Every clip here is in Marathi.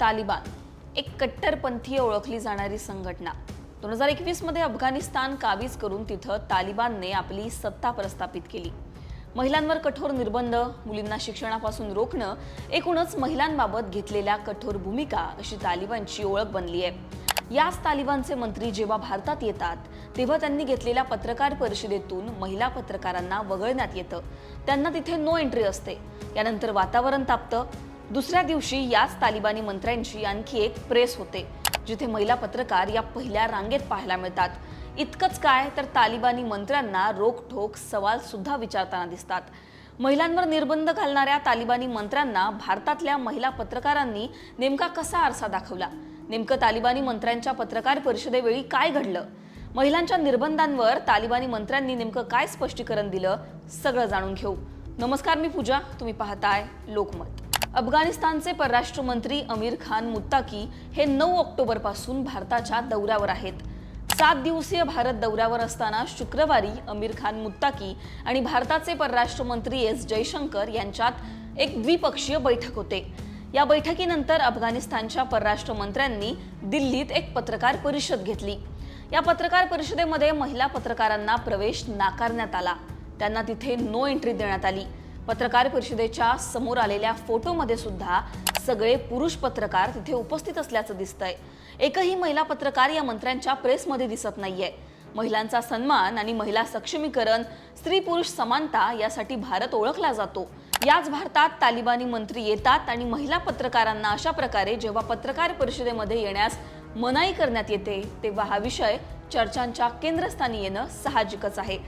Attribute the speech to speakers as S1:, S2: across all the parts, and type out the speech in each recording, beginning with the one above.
S1: तालिबान एक कट्टरपंथीय ओळखली जाणारी संघटना. दोन हजार एकवीसमध्ये अफगाणिस्तान काबीज करून तिथं तालिबानने आपली सत्ता प्रस्थापित केली. महिलांवर कठोर निर्बंध मुलींना शिक्षणापासून रोखणं एकूणच महिलांबाबत घेतलेल्या कठोर भूमिका अशी तालिबानची ओळख बनली आहे. याच तालिबानचे मंत्री जेव्हा भारतात येतात तेव्हा त्यांनी घेतलेल्या पत्रकार परिषदेतून महिला पत्रकारांना वगळण्यात येतं. त्यांना तिथे नो एंट्री असते. यानंतर वातावरण तापतं दुसऱ्या दिवशी याच तालिबानी मंत्र्यांची आणखी एक प्रेस होते जिथे महिला पत्रकार या पहिल्या रांगेत पाहायला मिळतात. इतकंच काय तर तालिबानी मंत्र्यांना रोखठोक सवाल सुद्धा विचारताना दिसतात. महिलांवर निर्बंध घालणाऱ्या तालिबानी मंत्र्यांना भारतातल्या महिला पत्रकारांनी नेमका कसा आरसा दाखवला? नेमकं तालिबानी मंत्र्यांच्या पत्रकार परिषदेवेळी काय घडलं? महिलांच्या निर्बंधांवर तालिबानी मंत्र्यांनी नेमकं काय स्पष्टीकरण दिलं? सगळं जाणून घेऊ. नमस्कार मी पूजा. तुम्ही पाहताय लोकमत. अफगाणिस्तानचे परराष्ट्र मंत्री अमीर खान मुत्ताकी हे नऊ ऑक्टोबरपासून भारताच्या दौऱ्यावर आहेत. सात दिवसीय भारत दौऱ्यावर असताना शुक्रवारी अमीर खान मुत्ताकी आणि भारताचे परराष्ट्र मंत्री एस जयशंकर यांच्यात एक द्विपक्षीय बैठक होते. या बैठकीनंतर अफगाणिस्तानच्या परराष्ट्र मंत्र्यांनी दिल्लीत एक पत्रकार परिषद घेतली. या पत्रकार परिषदेमध्ये महिला पत्रकारांना प्रवेश नाकारण्यात आला. त्यांना तिथे नो एंट्री देण्यात आली. पत्रकार परिषदेच्या समोर आलेल्या फोटोमध्ये सुद्धा सगळे पुरुष पत्रकार तिथे उपस्थित असल्याचं दिसतंय. एकही महिला पत्रकार या मंत्र्यांच्या प्रेसमध्ये दिसत नाहीये. महिलांचा सन्मान आणि महिला सक्षमीकरण स्त्री पुरुष समानता यासाठी भारत ओळखला जातो. याच भारतात तालिबानी मंत्री येतात आणि महिला पत्रकारांना अशा प्रकारे जेव्हा पत्रकार परिषदेमध्ये येण्यास मनाई करण्यात येते तेव्हा हा विषय चर्चांच्या केंद्रस्थानी येणं साहजिकच आहे.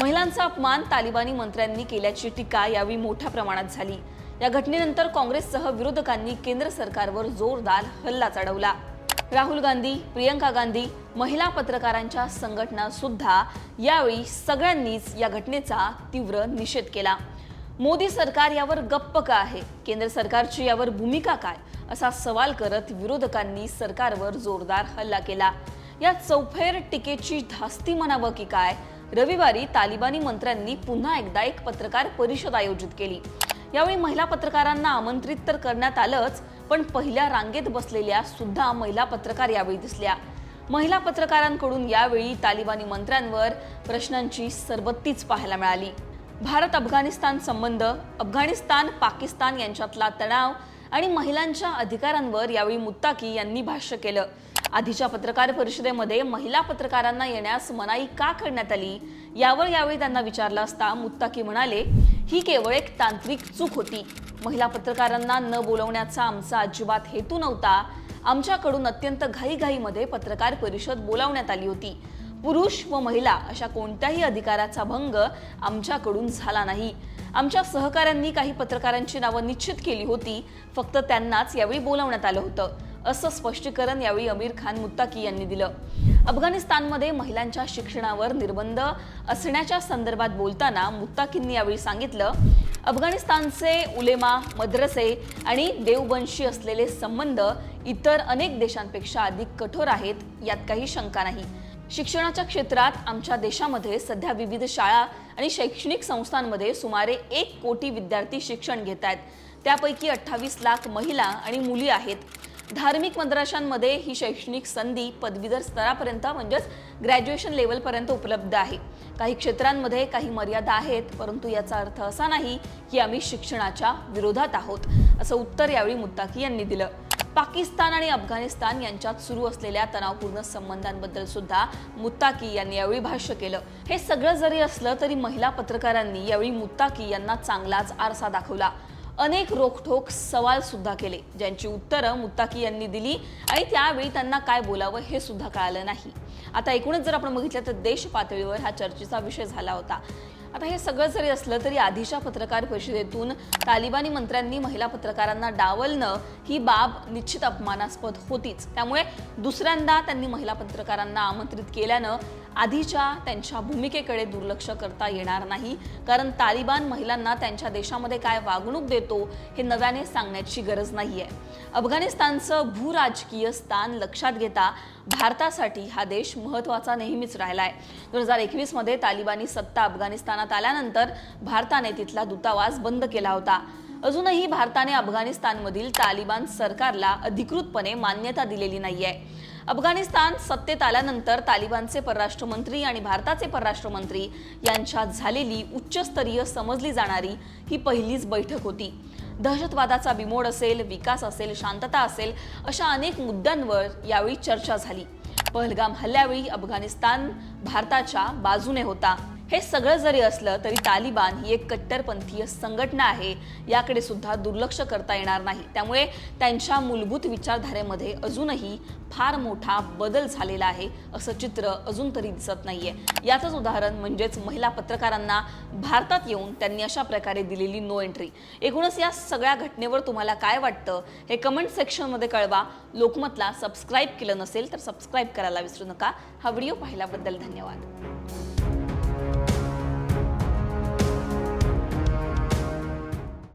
S1: महिलांचा अपमान तालिबानी मंत्र्यांनी केल्याची टीका यावेळी मोठ्या प्रमाणात झाली. या घटनेनंतर काँग्रेससह विरोधकांनी केंद्र सरकारवर जोरदार हल्ला चढवला. राहुल गांधी प्रियंका गांधी महिला पत्रकारांच्या संघटना सुद्धा यावेळी सगळ्यांनीच या घटनेचा तीव्र निषेध केला. मोदी सरकार यावर गप्प का आहे? केंद्र सरकारची यावर भूमिका काय? असा सवाल करत विरोधकांनी सरकारवर जोरदार हल्ला केला. या चौफेर टीकेची धास्ती म्हणावं की काय? रविवारी तालिबानी मंत्र्यांनी पुन्हा एकदा एक पत्रकार परिषद आयोजित केली. यावेळी महिला पत्रकारांना आमंत्रित तर करण्यात आलंच पण पहिल्या रांगेत बसलेल्या सुद्धा महिला पत्रकार यावेळी दिसल्या. महिला पत्रकारांकडून यावेळी तालिबानी मंत्र्यांवर प्रश्नांची सरबत्तीच पाहायला मिळाली. भारत अफगाणिस्तान संबंध अफगाणिस्तान पाकिस्तान यांच्यातला तणाव आणि महिलांच्या अधिकारांवर यावेळी मुत्ताकी यांनी भाष्य केलं. आधीच्या पत्रकार परिषदेमध्ये महिला पत्रकारांना येण्यास मनाई का करण्यात आली यावर यावेळी त्यांना विचारलं असता मुत्ताकी म्हणाले ही केवळ एक तांत्रिक चूक होती. महिला पत्रकारांना न बोलवण्याचा आमचा अजिबात हेतू नव्हता. आमच्याकडून अत्यंत घाईघाईमध्ये पत्रकार परिषद बोलावण्यात आली होती. पुरुष व महिला अशा कोणत्याही अधिकाराचा भंग आमच्याकडून झाला नाही. आमच्या सहकाऱ्यांनी काही पत्रकारांची नावं निश्चित केली होती. फक्त त्यांनाच यावेळी बोलावण्यात आलं होतं. असं स्पष्टीकरण यावेळी अमीर खान मुत्ताकी यांनी दिलं. अफगाणिस्तानमध्ये महिलांच्या शिक्षणावर निर्बंध असण्याच्या संदर्भात बोलताना मुत्ताकींनी यावेळी सांगितलं अफगाणिस्तानचे उलेमा मद्रसे आणि देववंशी असलेले संबंध इतर अनेक देशांपेक्षा अधिक कठोर आहेत यात काही शंका नाही. शिक्षणाच्या क्षेत्रात आमच्या देशामध्ये सध्या विविध शाळा आणि शैक्षणिक संस्थांमध्ये सुमारे एक कोटी विद्यार्थी शिक्षण घेत आहेत. त्यापैकी अठ्ठावीस लाख महिला आणि मुली आहेत. धार्मिक मद्राशांमध्ये ही शैक्षणिक संधी पदवीधर स्तरापर्यंत म्हणजेच ग्रॅज्युएशन लेवलपर्यंत उपलब्ध आहे. काही क्षेत्रांमध्ये काही मर्यादा आहेत परंतु याचा अर्थ असा नाही की आम्ही शिक्षणाच्या विरोधात आहोत असं उत्तर यावेळी मुत्ताकी यांनी दिलं. पाकिस्तान आणि अफगाणिस्तान यांच्यात सुरू असलेल्या तणावपूर्ण संबंधांबद्दल सुद्धा मुत्ताकी यांनी यावेळी भाष्य केलं. हे सगळं जरी असलं तरी महिला पत्रकारांनी यावेळी मुत्ताकी यांना चांगलाच आरसा दाखवला. अनेक रोखठोक सवाल सुद्धा केले ज्यांची उत्तरं मुत्ताकी यांनी दिली आणि त्यावेळी त्यांना काय बोलावं हे सुद्धा कळालं नाही. आता एकूणच जर आपण बघितलं तर देश पातळीवर हा चर्चेचा विषय झाला होता. आता हे सगळं जरी असलं तरी आधीच्या पत्रकार परिषदेतून तालिबानी मंत्र्यांनी महिला पत्रकारांना डावलणं ही बाब निश्चित अपमानास्पद होतीच. त्यामुळे दुसऱ्यांदा त्यांनी महिला पत्रकारांना आमंत्रित केल्यानं आधीच्या त्यांच्या भूमिकेकडे दुर्लक्ष करता येणार नाही. कारण तालिबान महिलांना त्यांच्या देशामध्ये काय वागणूक देतो हे नव्याने सांगण्याची गरज नाहीये. अफगाणिस्तानचं भूराजकीय स्थान लक्षात घेता भारतासाठी हा देश महत्त्वाचा नेहमीच राहिला आहे दोन हजार एकवीसमध्ये तालिबानी सत्ता अफगाणिस्तानात आल्यानंतर भारताने तिथला दूतावास बंद केला होता. अजूनही भारताने अफगाणिस्तानमधील तालिबान सरकारला अधिकृतपणे मान्यता दिलेली नाहीये. अफगाणिस्तान सत्तेत आल्यानंतर तालिबानचे परराष्ट्र मंत्री आणि भारताचे परराष्ट्र मंत्री यांच्यात झालेली उच्चस्तरीय समजली जाणारी ही पहिलीच बैठक होती. दहशतवादाचा बिमोड असेल विकास असेल शांतता असेल अशा अनेक मुद्द्यांवर यावेळी चर्चा झाली. पहलगाम हल्ल्यावेळी अफगाणिस्तान भारताच्या बाजूने होता. हे सगळं जरी असलं तरी तालिबान ही एक कट्टरपंथीय संघटना आहे. याकडे सुद्धा दुर्लक्ष करता येणार नाही. त्यामुळे त्यांच्या मूलभूत विचारधारेमध्ये अजूनही फार मोठा बदल झालेला आहे असं चित्र अजून तरी दिसत नाहीये. याचंच उदाहरण म्हणजेच महिला पत्रकारांना भारतात येऊन त्यांनी अशा प्रकारे दिलेली नो एंट्री एकूणच या सगळ्या घटनेवर तुम्हाला काय वाटतं? हे कमेंट सेक्शनमध्ये कळवा. लोकमतला सबस्क्राईब केलं नसेल तर सबस्क्राईब करायला विसरू नका. हा व्हिडिओ पाहिल्याबद्दल धन्यवाद.